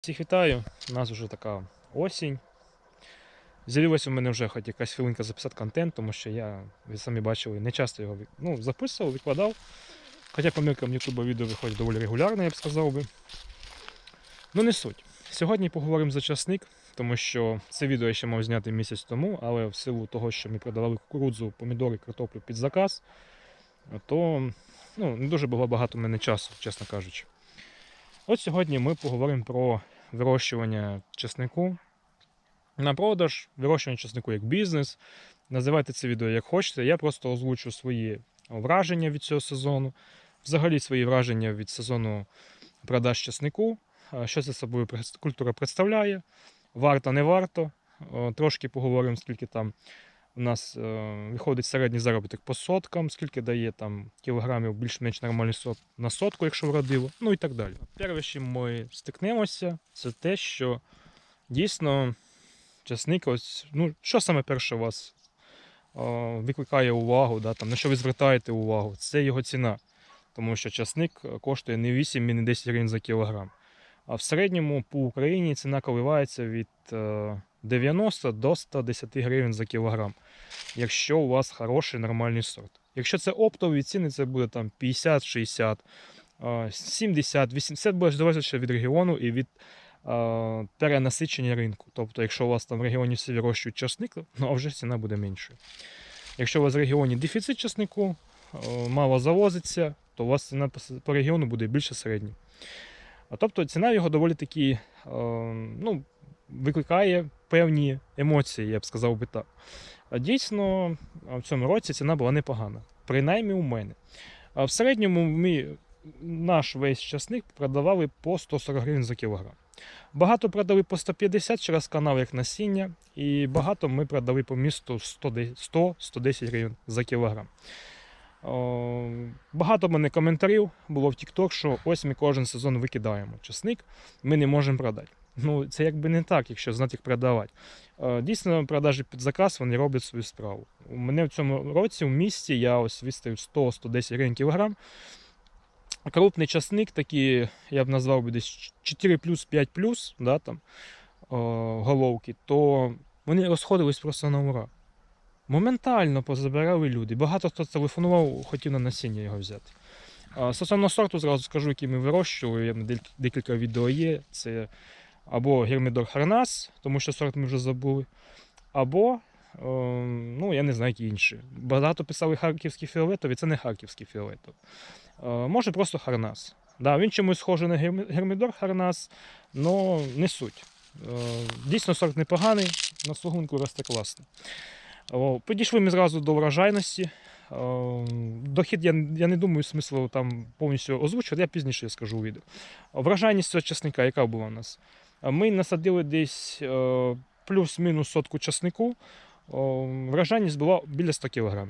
Всіх вітаю. У нас вже така осінь. З'явилася у мене вже хоч якась хвилинка записати контент, тому що я, ви самі бачили, не часто його ну, записував, викладав. Хоча по міркам YouTube відео виходить доволі регулярно, я б сказав би. Ну не суть. Сьогодні поговоримо за часник, тому що це відео я ще мав зняти місяць тому, але в силу того, що ми продавали кукурудзу, помідори, картоплю під заказ, то ну, не дуже було багато в мене часу, чесно кажучи. От сьогодні ми поговоримо про вирощування чеснику на продаж, вирощування чеснику як бізнес. Називайте це відео як хочете. Я просто озвучу свої враження від цього сезону, взагалі свої враження від сезону продаж чеснику, що це собою культура представляє, варто, не варто. Трошки поговоримо, скільки там у нас е, виходить середній заробіток по соткам, скільки дає там кілограмів більш-менш нормальний сот на сотку, якщо вродило, ну і так далі. Перше, чим ми стикнемося, це те, що дійсно часник, ось, ну, що саме перше у вас е, викликає увагу, да, там, на що ви звертаєте увагу, це його ціна. Тому що часник коштує не 8 і не 10 гривень за кілограм. А в середньому по Україні ціна коливається від е, 90 до 110 гривень за кілограм, якщо у вас хороший нормальний сорт. Якщо це оптові ціни, це буде там 50, 60, е, 70, 80, буде залежати ще від регіону і від перенасичення ринку. Тобто, якщо у вас там в регіоні всі вирощують часник, ну а вже ціна буде меншою. Якщо у вас в регіоні дефіцит часнику, мало завозиться, то у вас ціна по регіону буде більше середньої. Тобто ціна його доволі таки е, ну, викликає певні емоції, я б сказав би так. Дійсно, в цьому році ціна була непогана, принаймні у мене. В середньому ми наш весь часник продавали по 140 гривень за кілограм. Багато продали по 150 через канал як насіння, і багато ми продали по місту 100-110 гривень за кілограм. Багато мене коментарів було в TikTok, що ось ми кожен сезон викидаємо часник, ми не можемо продати. Ну, це якби не так, якщо знати, як продавати. Е, Дійсно, продажі під заказ вони роблять свою справу. У мене в цьому році в місті я ось виставив 100-110 гривень кілограм. Крупний часник, такий, я б назвав би десь 4 5 да, там, головки, то вони розходились просто на ура. Моментально позабирали люди. Багато хто телефонував, хотів на насіння його взяти. Стосовно сорту, зразу скажу, який ми вирощували. Декілька відео є. Це або Гермідор Харнас, тому що сорт ми вже забули, або, е, ну, я не знаю, які інші. Багато писали харківський фіолетовий, це не харківський фіолетовий. Е, Може просто Харнас. Да, він чомусь схожий на Гермідор Харнас, але не суть. Е, Дійсно, сорт непоганий, на сугунку росте класно. Підійшли ми зразу до врожайності. Е, Дохід, я, я не думаю, смислу там повністю озвучувати, я пізніше скажу у відео. Врожайність цього часника, яка була у нас? Е, Ми насадили десь е, плюс-мінус сотку часнику. О, Врожайність була біля 100 кг.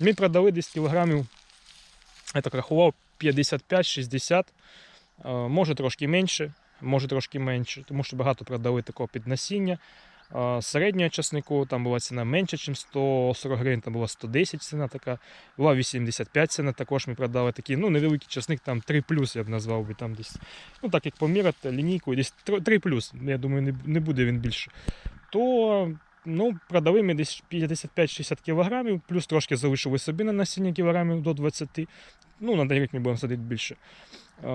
Ми продали десь кілограмів, я так рахував, 55-60, е, може трошки менше, може трошки менше, тому що багато продали такого під насіння. Е, Середнього часнику там була ціна менше, ніж 140 гривень, там була 110 ціна така, була 85 ціна, також ми продали такий ну, невеликий часник, там 3 я б назвав би там десь. Ну так як поміряти лінійку, десь 3 я думаю, не, буде він більше. То ну, продали ми десь 55-60 кілограмів, плюс трошки залишили собі на насіння кілограмів до 20. Ну, на рік ми будемо садити більше.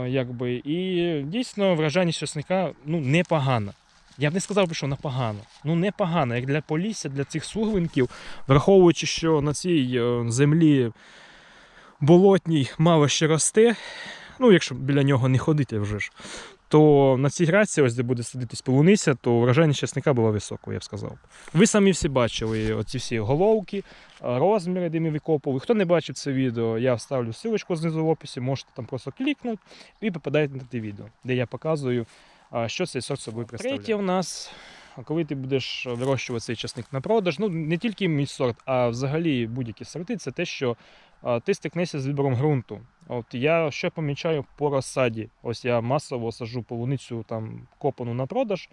Якби. І дійсно вражайність часника ну, непогана. Я б не сказав би, що вона погана. Ну, непогана, як для полісся, для цих суглинків, враховуючи, що на цій е, землі болотній мало ще росте, ну, якщо біля нього не ходити вже ж, то на цій граці, ось де буде садитись полуниця, то вражайність часника була високою, я б сказав. Ви самі всі бачили оці всі головки, розміри, де ми викопували. Хто не бачив це відео, я вставлю ссылочку знизу в описі, можете там просто клікнути і попадаєте на те відео, де я показую, що цей сорт собою представляє. Третє в нас, коли ти будеш вирощувати цей часник на продаж, ну не тільки мій сорт, а взагалі будь-які сорти, це те, що ти стикнешся з вибором ґрунту. От я що помічаю по розсаді. Ось я масово саджу полуницю там копану на продаж.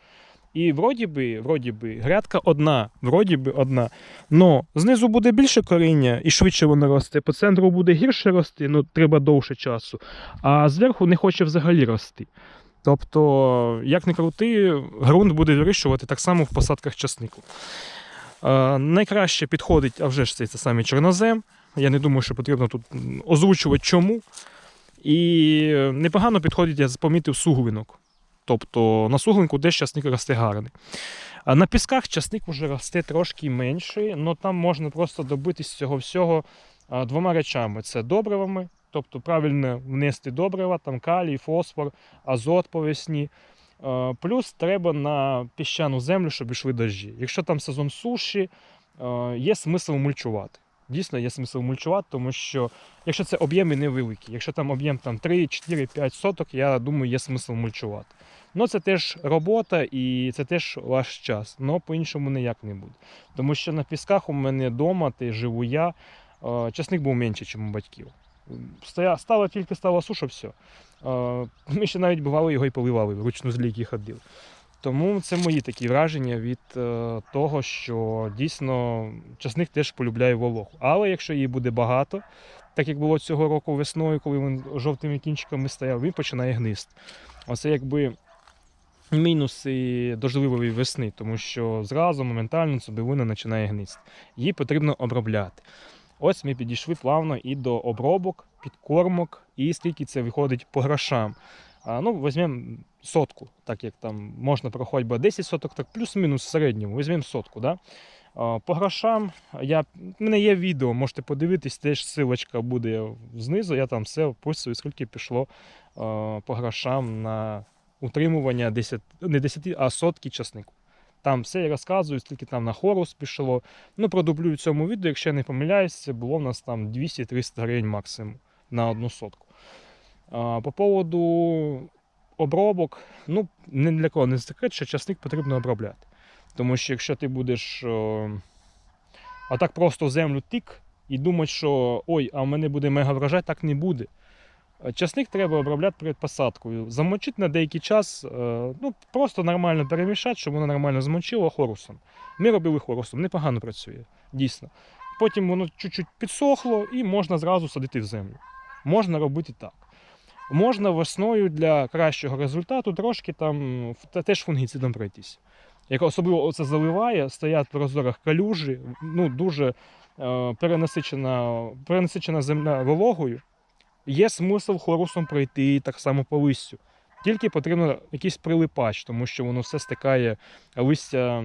І вроді би, вроді би, грядка одна, вроді би одна. Но знизу буде більше коріння і швидше воно росте. По центру буде гірше рости, ну треба довше часу. А зверху не хоче взагалі рости. Тобто, як не крути, ґрунт буде вирішувати так само в посадках часнику. Е, найкраще підходить, а вже ж це, це саме чорнозем. Я не думаю, що потрібно тут озвучувати чому. І непогано підходить, я помітив суглинок. Тобто на суглинку десь часник росте гарний. А на пісках часник вже росте трошки менший, але там можна просто добитись цього всього двома речами: це добривами, тобто правильно внести добрива, там калій, фосфор, азот по весні. Е, Плюс треба на піщану землю, щоб йшли дощі. Якщо там сезон суші, е, є смисл мульчувати. Дійсно, є смисл мульчувати, тому що якщо це об'єми невеликі, якщо там об'єм там 3, 4, 5 соток, я думаю, є смисл мульчувати. Ну це теж робота і це теж ваш час. але по-іншому ніяк не буде. Тому що на пісках у мене вдома, де живу я, е, часник був менший, ніж у батьків. Стало тільки стало суша, все. Ми ще навіть бували його і поливали, вручну з ліки ходили. Тому це мої такі враження від е, того, що дійсно часник теж полюбляє вологу. Але якщо її буде багато, так як було цього року весною, коли він жовтими кінчиками стояв, він починає гнисти. Оце якби мінуси дождливої весни, тому що зразу моментально цибулина починає гнисти. Її потрібно обробляти. Ось ми підійшли плавно і до обробок, підкормок, і скільки це виходить по грошам. Ну, візьмемо сотку, так як там можна проходити бо 10 соток, так плюс-мінус в середньому. Візьмемо сотку. Да? По грошам я, в мене є відео, можете подивитись, теж ссылочка буде знизу. Я там все описую, скільки пішло по грошам на утримування 10, не 10, а сотки часнику. Там все я розказую, скільки там на хорус пішло. Ну, продублюю в цьому відео, якщо я не помиляюсь, було в нас там 200-300 гривень максимум на одну сотку. А, по поводу обробок, ну, не для кого не секрет, що часник потрібно обробляти. Тому що якщо ти будеш о, а так просто землю тик і думати, що ой, а в мене буде мега врожай, так не буде. Часник треба обробляти перед посадкою. Замочити на деякий час, е, ну просто нормально перемішати, щоб воно нормально змочило хорусом. Ми робили хорусом, непогано працює, дійсно. Потім воно чуть-чуть підсохло і можна зразу садити в землю. Можна робити так. Можна весною для кращого результату трошки там теж фунгіцидом пройтись. Як особливо це заливає, стоять в прозорах калюжі, ну дуже е, перенасичена, перенасичена земля вологою, є смисл хорусом пройти так само по листю. Тільки потрібно якийсь прилипач, тому що воно все стикає листя.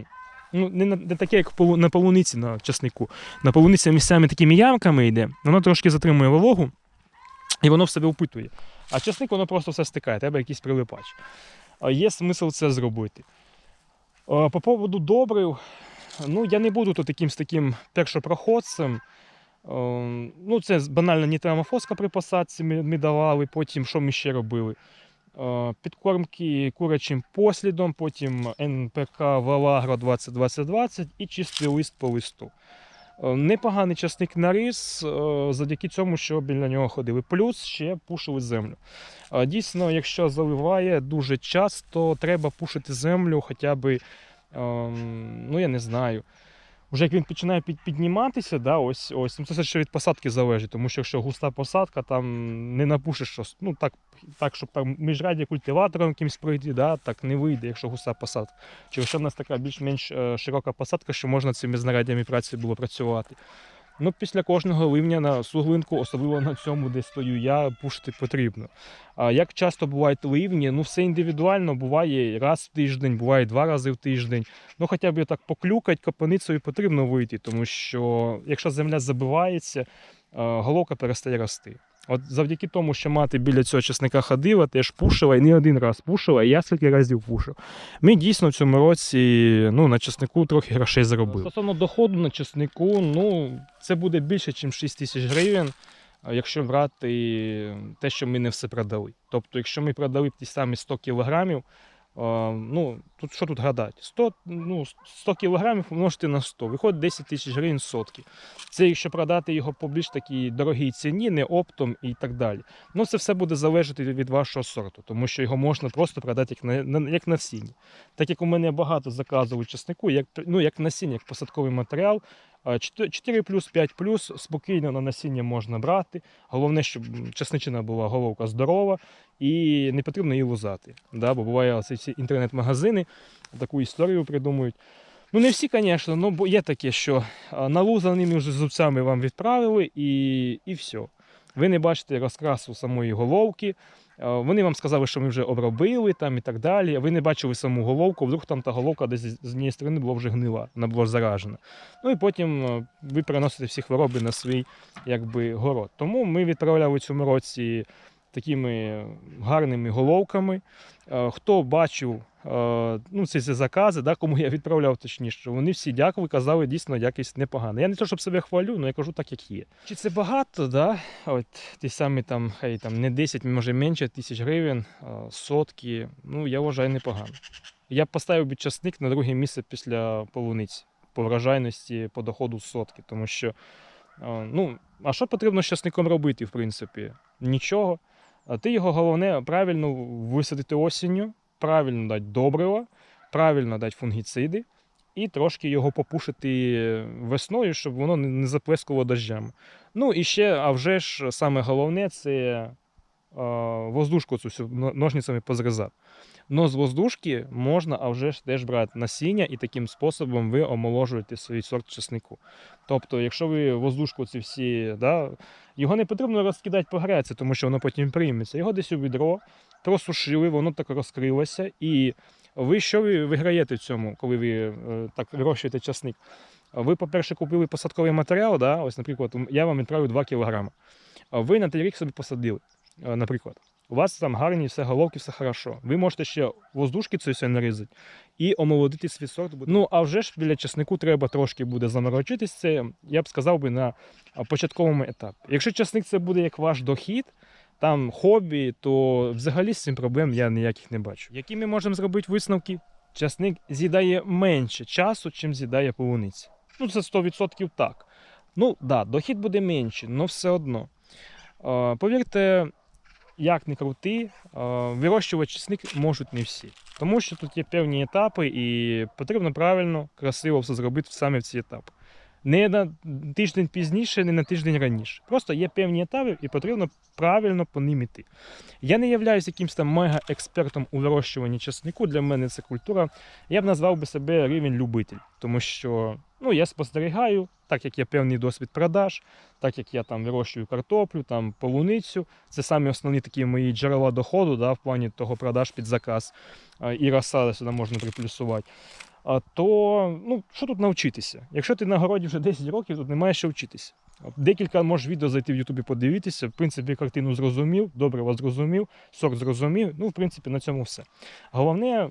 Ну, не, не таке, як на полуниці на часнику. На полуниці місцями такими ямками йде, воно трошки затримує вологу, і воно в себе впитує. А часник воно просто все стикає, треба якийсь прилипач. Є смисл це зробити. По поводу добрив, ну я не буду тут таким, таким першопроходцем. Ем, Ну, це банально нітрамофоска при посадці ми, давали, потім що ми ще робили? Е, Підкормки курячим послідом, потім НПК Валагро 2020 і чистий лист по листу. Е, Непоганий часник наріс е, завдяки цьому, що біля нього ходили. Плюс ще пушили землю. Дійсно, якщо заливає дуже часто, треба пушити землю хоча б, ем, ну я не знаю. Вже як він починає під, підніматися, да, ось, ось, ну, це все ще від посадки залежить, тому що якщо густа посадка, там не напушиш щось, ну так, так щоб там міжраді культиватором якимось пройти, да, так не вийде, якщо густа посадка. Чи якщо в нас така більш-менш е, широка посадка, що можна цими знаряддями праці було працювати. Ну, після кожного ливня на суглинку, особливо на цьому, де стою я, пушити потрібно. А як часто бувають ливні, ну все індивідуально, буває раз в тиждень, буває два рази в тиждень. Ну, хоча б так поклюкать, копаницею потрібно вийти, тому що якщо земля забивається, е, головка перестає рости. От завдяки тому, що мати біля цього чесника ходила, теж пушила і не один раз пушила, і я скільки разів пушив. Ми дійсно в цьому році ну, на чеснику трохи грошей заробили. Стосовно доходу на чеснику, ну це буде більше, ніж 6 тисяч гривень. Якщо брати те, що ми не все продали. Тобто, якщо ми продали ті самі 100 кілограмів, ну тут що тут гадати? 100, ну, 100 кілограмів помножити на 100, виходить 10 тисяч гривень сотки. Це якщо продати його по більш такій дорогій ціні, не оптом і так далі. Ну це все буде залежати від вашого сорту, тому що його можна просто продати як на, як насіння. Так як у мене багато заказів у чеснику, як ну як насіння, як посадковий матеріал. А 4 плюс, 5 плюс спокійно на насіння можна брати. Головне, щоб часничина була головка здорова і не потрібно її лузати. Да? Бо буває ці інтернет-магазини таку історію придумують. Ну, не всі, звісно, ну, бо є таке, що а, налузаними вже зубцями вам відправили і, і все. Ви не бачите розкрасу самої головки. А, Вони вам сказали, що ми вже обробили там і так далі. Ви не бачили саму головку, вдруг там та головка десь з однієї сторони була вже гнила, вона була заражена. Ну і потім ви переносите всі хвороби на свій якби, город. Тому ми відправляли в цьому році такими гарними головками. Е, Хто бачив е, ну, ці, ці закази, да, кому я відправляв точніше, вони всі дякували, казали, дійсно якість непогана. Я не то, щоб себе хвалю, але я кажу так, як є. Чи це багато, да? От ті самі там, хай там не 10, може менше тисяч гривень, е, сотки. Ну, я вважаю непогано. Я б поставив би часник на друге місце після полуниці по вражайності, по доходу сотки, тому що. Ну, а що потрібно з часником робити, в принципі? Нічого. Ти його головне правильно висадити осінню, правильно дати добрива, правильно дати фунгіциди і трошки його попушити весною, щоб воно не заплескало дощами. Ну і ще, а вже ж саме головне це воздушку цю ножницями позрізати. Но з воздушки можна, а вже ж теж брати насіння, і таким способом ви омоложуєте свій сорт чеснику. Тобто, якщо ви воздушку ці всі, да, його не потрібно розкидати по греці, тому що воно потім прийметься. Його десь у відро просушили, воно так розкрилося. І ви що ви виграєте в цьому, коли ви е, так вирощуєте часник? Ви, по-перше, купили посадковий матеріал, да? ось, наприклад, я вам відправлю 2 кг. Ви на той рік собі посадили, наприклад. У вас там гарні все головки, все хорошо. Ви можете ще воздушки це все нарізати і омолодити свій сорт. Ну, а вже ж біля часнику треба трошки буде заморочитись. Це я б сказав би на початковому етапі. Якщо часник це буде як ваш дохід, там хобі, то взагалі з цим проблем я ніяких не бачу. Які ми можемо зробити висновки? Часник з'їдає менше часу, чим з'їдає полуниця. Ну, це 100% так. Ну, да, дохід буде менший, але все одно. Е, повірте, як не крути, е, вирощувати чесник можуть не всі. Тому що тут є певні етапи, і потрібно правильно, красиво все зробити саме в ці етапи. Не на тиждень пізніше, не на тиждень раніше. Просто є певні етапи, і потрібно правильно по ним іти. Я не являюсь якимось там мега-експертом у вирощуванні чеснику. Для мене це культура. Я б назвав би себе рівень любитель, тому що ну, я спостерігаю, так як є певний досвід продаж, так як я там вирощую картоплю, там полуницю. Це самі основні такі мої джерела доходу, да, в плані того продаж під заказ. І розсади сюди можна приплюсувати. А, то ну, що тут навчитися? Якщо ти на городі вже 10 років, тут немає що вчитися. Декілька можеш відео зайти в Ютубі подивитися. В принципі, картину зрозумів, добре вас зрозумів, сорт зрозумів. Ну, в принципі, на цьому все. Головне,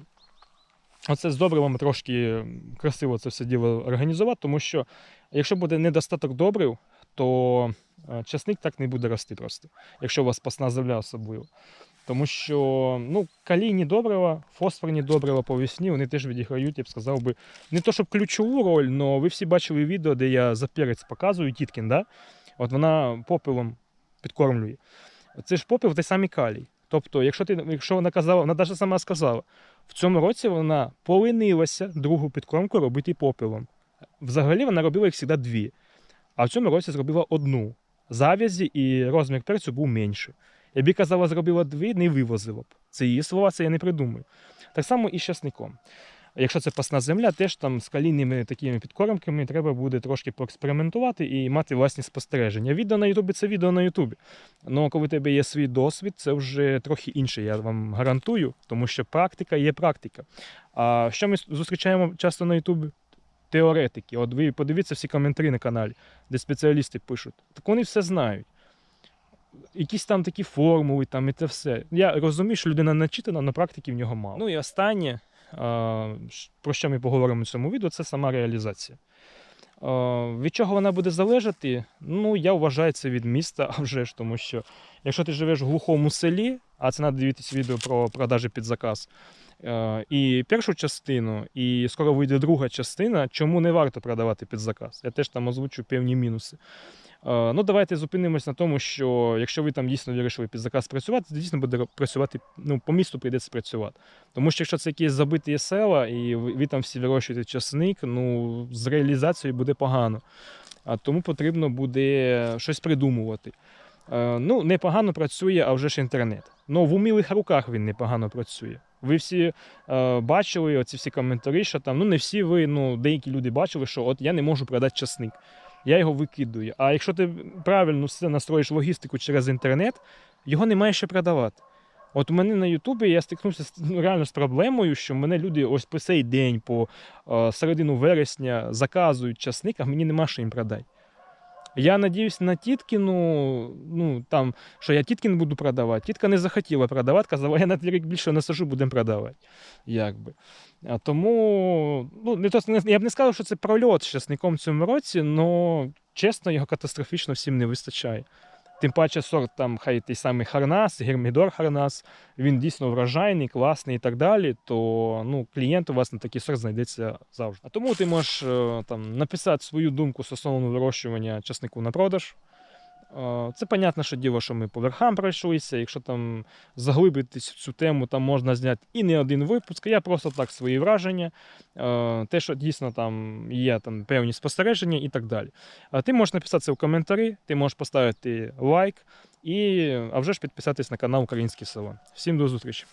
оце з добривом трошки красиво це все діло організувати, тому що якщо буде недостаток добрив, то е, часник так не буде рости просто, якщо у вас пасна земля особливо. Тому що ну, калійні добрива, фосфорні добрива по весні, вони теж відіграють, я б сказав би, не то щоб ключову роль, але ви всі бачили відео, де я за перець показую Тіткін, да? От вона попелом підкормлює. Це ж попел той самий калій. Тобто, якщо ти, якщо вона казала, вона навіть сама сказала, в цьому році вона полинилася другу підкормку робити попелом. Взагалі вона робила їх завжди дві. А в цьому році зробила одну. Зав'язі і розмір перцю був менший. Якби казала, зробила дві, не вивозила б. Це її слова, це я не придумаю. Так само і з часником. Якщо це пасна земля, теж там з калійними такими підкормками треба буде трошки поекспериментувати і мати власні спостереження. Відео на Ютубі це відео на Ютубі. Ну коли у тебе є свій досвід, це вже трохи інше, я вам гарантую, тому що практика є практика. А що ми зустрічаємо часто на Ютубі? Теоретики. От ви подивіться всі коментарі на каналі, де спеціалісти пишуть. Так вони все знають. Якісь там такі формули, там і це все. Я розумію, що людина начитана, на практики в нього мало. Ну і останнє, про що ми поговоримо в цьому відео, це сама реалізація. Від чого вона буде залежати? Ну, я вважаю це від міста, а вже ж, тому що якщо ти живеш в глухому селі, а це треба дивитися відео про продажі під заказ, і першу частину, і скоро вийде друга частина, чому не варто продавати під заказ. Я теж там озвучу певні мінуси. Е, Ну, давайте зупинимось на тому, що якщо ви там дійсно вирішили під заказ працювати, то дійсно буде працювати, ну, по місту прийдеться працювати. Тому що якщо це якісь забиті села, і ви, там всі вирощуєте часник, ну, з реалізацією буде погано. А тому потрібно буде щось придумувати. Е, Ну, непогано працює, а вже ж інтернет. Ну, в умілих руках він непогано працює. Ви всі е, бачили оці всі коментарі, що там, ну не всі ви, ну деякі люди бачили, що от я не можу продати часник. Я його викидую. А якщо ти правильно все настроїш логістику через інтернет, його немає ще продавати. От у мене на Ютубі я стикнувся ну, реально з проблемою, що мене люди ось по цей день, по середину вересня заказують часник, а мені нема що їм продати. Я надіюсь на Тіткіну, ну там, що я Тіткін буду продавати. Тітка не захотіла продавати, казала, я на рік більше насажу, будемо продавати. Якби. А тому, ну, не то, я б не сказав, що це прольот з в цьому році, але чесно, його катастрофічно всім не вистачає. Тим паче сорт там хай той самий Харнас, Гермідор Харнас, він дійсно врожайний, класний і так далі, то ну, клієнт у вас на такий сорт знайдеться завжди. А тому ти можеш е, там, написати свою думку стосовно вирощування часнику на продаж. Це понятно, що діло, що ми по верхам пройшлися. Якщо там заглибитись в цю тему, там можна зняти і не один випуск. Я просто так свої враження, те, що дійсно там є там певні спостереження і так далі. Ти можеш написати це в коментарі, ти можеш поставити лайк і а вже ж підписатись на канал Українське село. Всім до зустрічі!